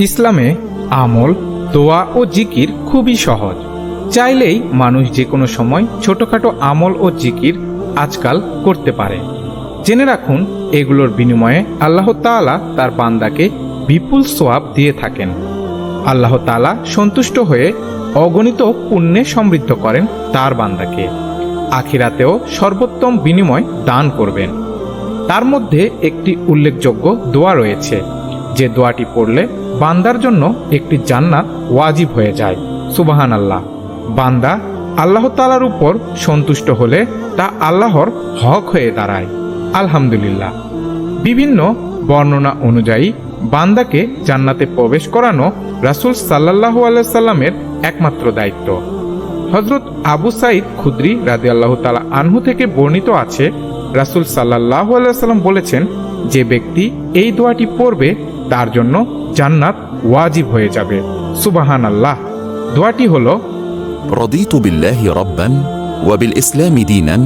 ইসলামে আমল, দোয়া ও জিকির খুবই সহজ। চাইলেই মানুষ যে কোনো সময় ছোটখাটো আমল ও জিকির আজকাল করতে পারে। জেনে রাখুন, এগুলোর বিনিময়ে আল্লাহ তাআলা তার বান্দাকে বিপুল সোয়াব দিয়ে থাকেন। আল্লাহ তাআলা সন্তুষ্ট হয়ে অগণিত পুণ্যে সমৃদ্ধ করেন তার বান্দাকে। আখিরাতেও সর্বোত্তম বিনিময় দান করবেন। তার মধ্যে একটি উল্লেখযোগ্য দোয়া রয়েছে। যে দোয়াটি পড়লে বান্দার জন্য একটি জান্নাত ওয়াজিব হয়ে যায়। সুবাহান আল্লাহ বান্দা আল্লাহ তালার উপর সন্তুষ্ট হলে তা আল্লাহর হক হয়ে দাঁড়ায়। আলহামদুলিল্লাহ। বিভিন্ন বর্ণনা অনুযায়ী বান্দাকে জান্নাতে প্রবেশ করানো রাসূল সাল্লাহ সাল্লামের একমাত্র দায়িত্ব। হজরত আবু সাইদ খুদ্রি রাজি আল্লাহ তালা আনহু থেকে বর্ণিত আছে, রাসুল সাল্লাহ সাল্লাম বলেছেন, যে ব্যক্তি এই দোয়াটি পড়বে, তার জন্য জান্নাত ওয়াজিব হয়ে যাবে সুবাহান আল্লাহ দোয়াটি হলো رضيت بالله ربا وبالإسلام دينا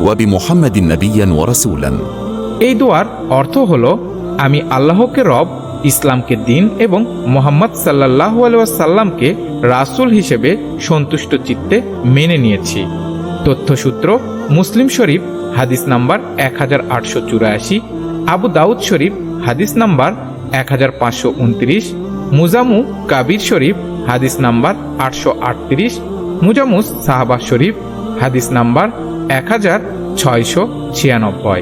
وبمحمد نبيا ورسولا এই দোয়ার অর্থ হলো আমি আল্লাহকে রব ইসলামকে দিন এবং মোহাম্মদ সাল্লাহ সাল্লামকে রাসূল হিসেবে সন্তুষ্ট চিত্তে মেনে নিয়েছি তথ্যসূত্র মুসলিম শরীফ হাদিস নাম্বার এক হাজার আটশো চুরাশি আবু দাউদ শরীফ হাদিস নাম্বার এক হাজার পাঁচশো উনত্রিশ, মুজামু কাবির শরীফ, হাদিস নাম্বার আটশো আটত্রিশ, মুজামুস সাহাবা শরীফ, হাদিস নাম্বার এক হাজার ছয়শো ছিয়ানব্বই।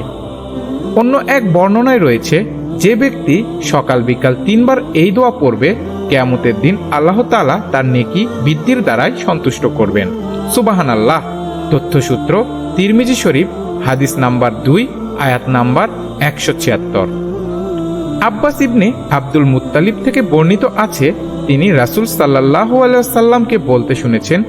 অন্য এক বর্ণনায় রয়েছে, যে ব্যক্তি সকাল বিকাল তিনবার এই দোয়া পড়বে, কেয়ামতের দিন আল্লাহ তাআলা তার নেকি বৃদ্ধির দ্বারাই সন্তুষ্ট করবেন। সুবাহান আল্লাহ তথ্যসূত্র, তিরমিজি শরীফ, হাদিস নাম্বার দুই, আয়াত নাম্বার একশো ছিয়াত্তর। আব্বাস ইবনে আব্দুল মুত্তালিব থেকে বর্ণিত আছে, তিনি রাসূল সাল্লাহ সাল্লামকে বলতে শুনেছেন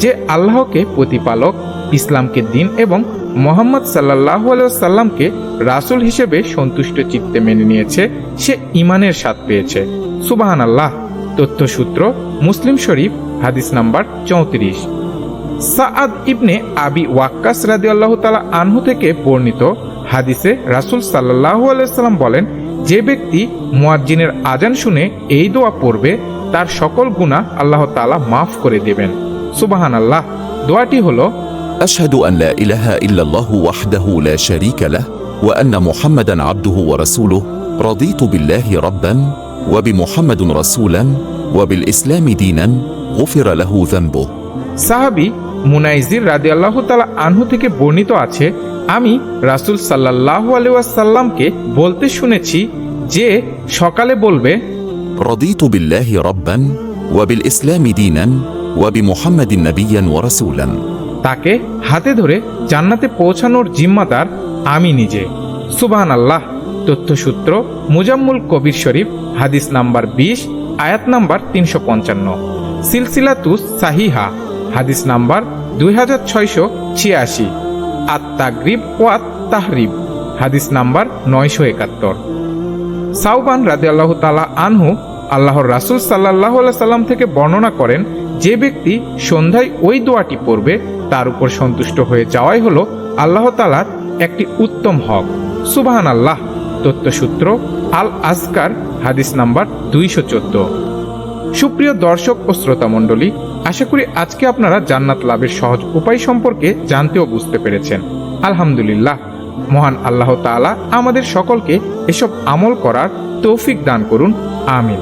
যে আল্লাহকে প্রতিপালক, ইসলামকে দিন এবং মোহাম্মদ সাল্লাহ সাল্লামকে রাসূল হিসেবে সন্তুষ্ট চিত্তে মেনে নিয়েছে, সে ইমানের স্বাদ পেয়েছে। সুবাহান আল্লাহ তথ্যসূত্র, মুসলিম শরীফ, হাদিস নাম্বার চৌত্রিশ। সাআদ ইবনে আবি ওয়াক্কাস রাদি আল্লাহ তালা আনহু থেকে বর্ণিত হাদিসে রাসূল সাল্লাহ সাল্লাম বলেন যে ব্যক্তি মোয়াজ্জিনের আজান শুনে এই দোয়া পড়বে তার সকল গুণা আল্লাহ তালা মাফ করে দেবেন সুবাহান আল্লাহ দোয়াটি হল أشهد أن لا إله إلا الله وحده لا شريك له وأن محمدا عبده ورسوله رضيت بالله ربا وبمحمد رسولا وبالإسلام دينا غفر له ذنبه صحابي মুনাইজির رضي الله تعالى عنه تكي বর্ণিত আছে আমি রাসূল সাল্লাহ আলাইসাল্লামকে বলতে শুনেছি যে সকালে বলবে رضيت بالله ربا وبالإسلام دينا وبمحمد نبيا ورسولا তাকে হাতে ধরে জান্নাতে পৌঁছানোর জিম্মাদার আমি নিজে সুবাহান আল্লাহ তথ্যসূত্র মুজাম্মুল কবির শরীফ হাদিস নাম্বার বিশ আয়াত নাম্বার তিনশো পঞ্চান্ন সিলসিলাতুস সাহিহা হাদিস নাম্বার দুই হাজার ছয়শো ছিয়াশি আত তাগরিব ও আত তাহরিব হাদিস নাম্বার নয়শো একাত্তর। সাউবান রাজি আল্লাহ তালা আনহু আল্লাহর রাসুল সাল্লাহ সাল্লাম থেকে বর্ণনা করেন, যে ব্যক্তি সন্ধ্যায় ওই দোয়াটি পড়বে, তার উপর সন্তুষ্ট হয়ে যাওয়াই হলো আল্লাহ তালার একটি উত্তম হক। সুবাহান আল্লাহ তথ্যসূত্র আল আজকার হাদিস নাম্বার দুইশো চোদ্দ। সুপ্রিয় দর্শক ও শ্রোতা মণ্ডলী আশা করি আজকে আপনারা জান্নাত লাভের সহজ উপায় সম্পর্কে জানতে ও বুঝতে পেরেছেন। আলহামদুলিল্লাহ, মহান আল্লাহ তাআলা আমাদের সকলকে এসব আমল করার তৌফিক দান করুন, আমিন।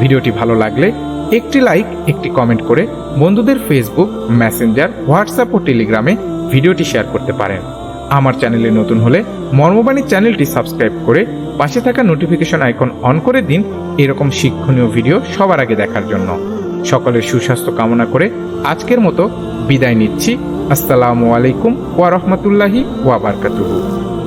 ভিডিওটি ভালো লাগলে একটি লাইক, একটি কমেন্ট করে বন্ধুদের ফেসবুক মেসেঞ্জার হোয়াটসঅ্যাপ ও টেলিগ্রামে ভিডিওটি শেয়ার করতে পারেন। আমার চ্যানেলে নতুন হলে মর্মবাণী চ্যানেলটি সাবস্ক্রাইব করে পাশে থাকা নোটিফিকেশন আইকন অন করে দিন এরকম শিক্ষণীয় ভিডিও সবার আগে দেখার জন্য। সকলের সুস্বাস্থ্য কামনা করে আজকের মতো বিদায় নিচ্ছি। আসসালামু আলাইকুম ওয়া বারাকাতুহু।